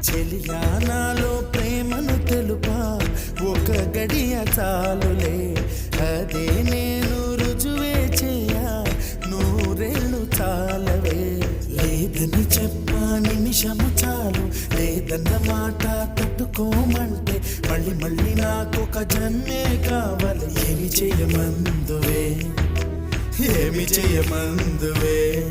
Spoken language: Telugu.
చెలియానాలో ప్రేమను తెలుప? ఒక గడియ చాలులే. అదే నేను రుజువే చెయ్యా నూరేళ్ళు చాలవే. లేదని చెప్పా నిమిషము చాలు. లేదన్న మాట తట్టుకోమంటే మళ్ళీ మళ్ళీ నాకొక జన్మే కావాలి. ఏమి చేయమందువే? ఏమి చేయమందువే?